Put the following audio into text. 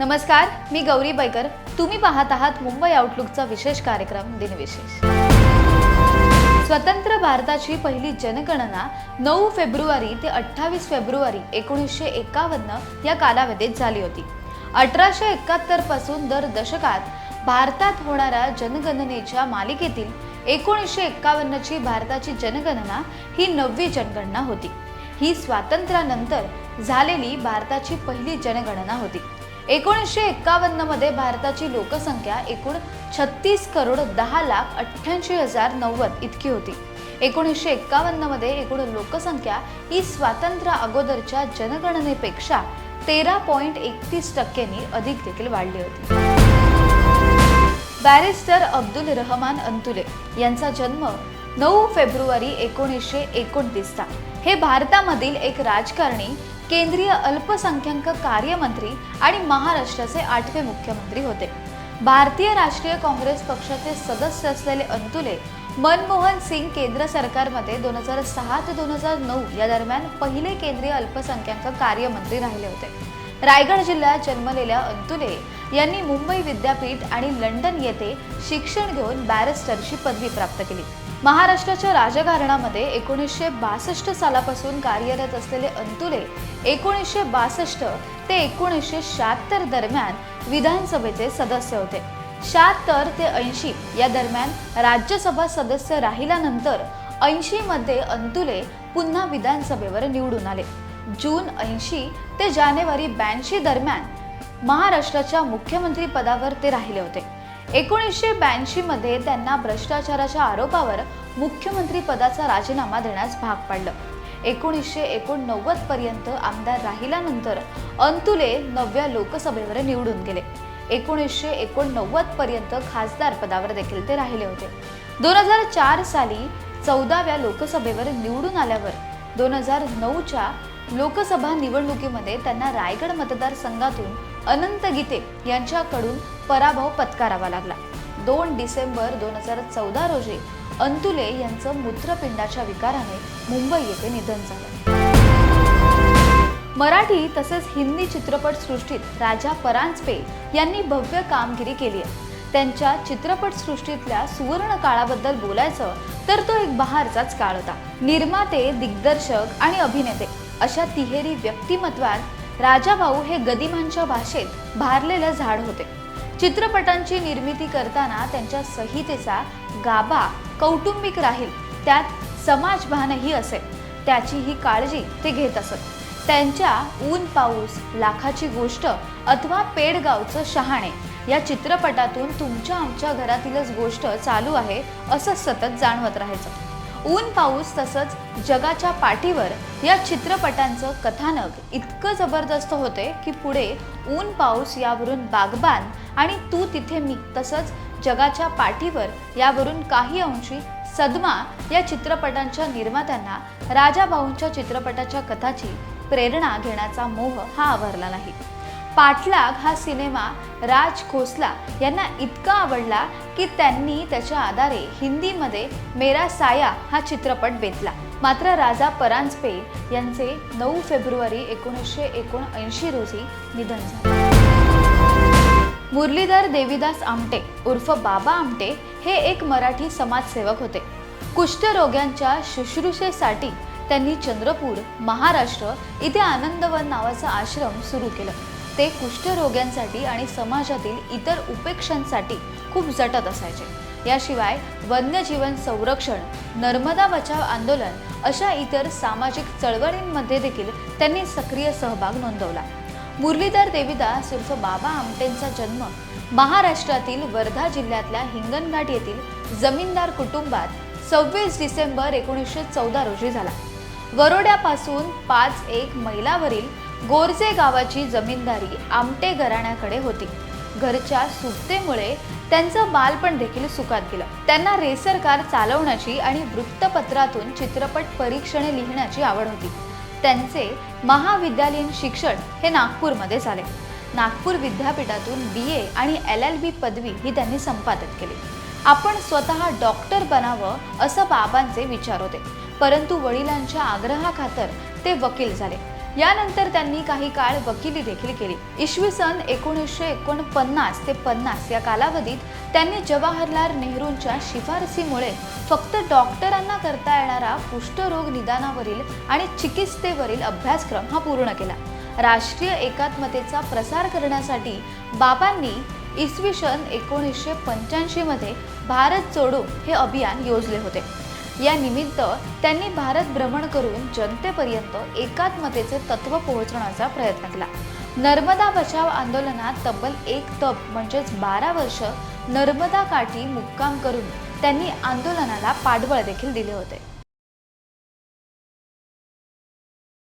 नमस्कार मी गौरी बैकर. तुम्ही पाहत आहात मुंबई आउटलुकचा विशेष कार्यक्रम दिनविशेष. स्वतंत्र भारताची पहिली जनगणना नऊ फेब्रुवारी ते अठ्ठावीस फेब्रुवारी एकोणीसशे एकावन्न या कालावधीत झाली होती. अठराशे एकाहत्तरपासून दर दशकात भारतात होणाऱ्या जनगणनेच्या मालिकेतील एकोणीसशे एकावन्नची भारताची जनगणना ही नववी जनगणना होती. ही स्वातंत्र्यानंतर झालेली भारताची पहिली जनगणना होती. एकोणीसशे एक्कावन्नमध्ये भारताची लोकसंख्या एकूण छत्तीस करोड दहा लाख अठ्ठ्याऐंशी हजार नव्वद इतकी होती. एकोणीसशे एक्कावन्नमध्ये एकूण लोकसंख्या ही स्वातंत्र्य अगोदरच्या जनगणनेपेक्षा तेरा पॉईंट एकतीस टक्क्यांनी अधिक देखील वाढली होती. बॅरिस्टर अब्दुल रहमान अंतुले यांचा जन्म नऊ फेब्रुवारी एकोणीसशे एकोणतीसचा. हे भारतामधील एक राजकारणी केंद्रीय अल्पसंख्याक कार्यमंत्री आणि महाराष्ट्राचे आठवे मुख्यमंत्री होते. भारतीय राष्ट्रीय काँग्रेस पक्षाचे सदस्य असलेले अंतुले मनमोहन सिंग केंद्र सरकारमध्ये दोन हजार सहा ते दोन हजार नऊ या दरम्यान पहिले केंद्रीय अल्पसंख्याक कार्यमंत्री राहिले होते. रायगड जिल्ह्यात जन्मलेल्या अंतुले यांनी मुंबई विद्यापीठ आणि लंडन येथे शिक्षण घेऊन बॅरिस्टरची पदवी प्राप्त केली. महाराष्ट्राच्या राजकारणामध्ये एकोणीसशे बासष्ट सालापासून कार्यरत असलेले अंतुले एकोणीसशे बासष्ट ते एकोणीसशे शहात्तर दरम्यान विधानसभेचे सदस्य होते. शहात्तर ते ऐंशी या दरम्यान राज्यसभा सदस्य राहिल्यानंतर ऐंशी मध्ये अंतुले पुन्हा विधानसभेवर निवडून आले. जून ऐंशी ते जानेवारी ब्याऐंशी दरम्यान महाराष्ट्राच्या मुख्यमंत्री पदावर ते राहिले होते. एकोणीसशे ब्याऐंशी मध्ये त्यांना भ्रष्टाचाराच्या आरोपावर मुख्यमंत्री पदाचा राजीनामा देण्यास भाग पाडलं. एकोणीसशे एकोणनव्वद पर्यंत आमदार राहिल्यानंतर अंतुले नवव्या लोकसभेवर निवडून गेले. एकोणीसशे एकोणनव्वद पर्यंत खासदार पदावर देखील ते राहिले होते. दोन हजार चार साली चौदाव्या लोकसभेवर निवडून आल्यावर दोन हजार नऊच्या लोकसभा निवडणुकीमध्ये त्यांना रायगड मतदारसंघातून अनंत गीते यांच्याकडून पराभव पत्करावा लागला. दोन डिसेंबर दोन हजार चौदा रोजी अंतुले यांचं मूत्रपिंडाच्या विकाराने मुंबई येथे निधन झालं. मराठी तसेच हिंदी चित्रपटसृष्टीत राजा परांजपे यांनी भव्य कामगिरी केली आहे. त्यांच्या चित्रपटसृष्टीतल्या सुवर्ण काळाबद्दल बोलायचं तर तो एक बहारचाच काळ होता. निर्माते दिग्दर्शक आणि अभिनेते अशा तिहेरी व्यक्तिमत्वात राजाभाऊ हे गदिमांच्या भाषेत भारलेलं झाड होते. चित्रपटांची निर्मिती करताना त्यांच्या संहितेचा गाभा कौटुंबिक राहील त्यात समाजभानही असेल त्याची ही काळजी ते घेत असत. त्यांच्या ऊन पाऊस लाखाची गोष्ट अथवा पेडगावचं शहाणे या चित्रपटातून तुमच्या आमच्या घरातीलच गोष्ट चालू आहे असं सतत जाणवत राहायचं. ऊन पाऊस तसंच जगाच्या पाठीवर या चित्रपटांचं कथानक इतकं जबरदस्त होते की पुढे ऊन पाऊस यावरून बागबान आणि तू तिथे मी तसंच जगाच्या पाठीवर यावरून काही अंशी सदमा या चित्रपटांच्या निर्मात्यांना राजाभाऊंच्या चित्रपटाच्या कथाची प्रेरणा घेण्याचा मोह हा आवरला नाही. पाठलाग हा सिनेमा राज खोसला यांना इतका आवडला की त्यांनी त्याच्या आधारे हिंदीमध्ये मेरा साया हा चित्रपट बेतला. मात्र राजा परांजपे यांचे नऊ फेब्रुवारी एकोणीसशे एकोणऐंशी रोजी निधन झाले. मुरलीधर देवीदास आमटे उर्फ बाबा आमटे हे एक मराठी समाजसेवक होते. कुष्ठरोग्यांच्या शुश्रूषेसाठी त्यांनी चंद्रपूर महाराष्ट्र इथे आनंदवन नावाचा आश्रम सुरू केलं. ते कुष्ठरोग्यांसाठी आणि समाजातील इतर उपेक्षांसाठी खूप झटत असायचे. याशिवाय वन्यजीवन संरक्षण नर्मदा बचाव आंदोलन अशा इतर सामाजिक चळवळींमध्ये देखील त्यांनी सक्रिय सहभाग नोंदवला. मुरलीधर देवीदास उर्फ बाबा आमटेंचा जन्म महाराष्ट्रातील वर्धा जिल्ह्यातल्या हिंगणघाट येथील जमीनदार कुटुंबात सव्वीस डिसेंबर एकोणीसशे चौदा रोजी झाला. वरोड्यापासून पाच एक मैलावरील गोरजे गावाची जमीनदारी आमटे घराण्याकडे होती. घरच्या सुटतेमुळे त्यांचं बालपण देखील सुखात गेलं. त्यांना रेसर कार चालवण्याची आणि वृत्तपत्रातून चित्रपट परीक्षणे लिहिण्याची आवड होती. त्यांचे महाविद्यालयीन शिक्षण हे नागपूरमध्ये झाले. नागपूर विद्यापीठातून बी ए आणि एल एल बी पदवी ही त्यांनी संपादित केली. आपण स्वतः डॉक्टर बनावं असं बाबांचे विचार होते. परंतु वडिलांच्या आग्रहाखातर ते वकील झाले. यानंतर त्यांनी काही काळ वकिली देखील केली. इसवी सन एकोणीसशे एकोणपन्नास ते पन्नास या कालावधीत त्यांनी जवाहरलाल नेहरूंच्या शिफारसीमुळे फक्त डॉक्टरांना करता येणारा कुष्ठरोग निदानावरील आणि चिकित्सेवरील अभ्यासक्रम हा पूर्ण केला. राष्ट्रीय एकात्मतेचा प्रसार करण्यासाठी बाबांनी इसवी सन एकोणीसशे पंच्याऐंशीमध्ये भारत जोडो हे अभियान योजले होते. या निमित्त त्यांनी भारत भ्रमण करून जनतेपर्यंत एकात्मतेचे तत्व पोहोचवण्याचा प्रयत्न केला. नर्मदा बचाव आंदोलनात तब्बल एक तप म्हणजेच बारा वर्ष नर्मदा काठी मुक्काम करून त्यांनी आंदोलनाला पाठबळ देखील दिले होते.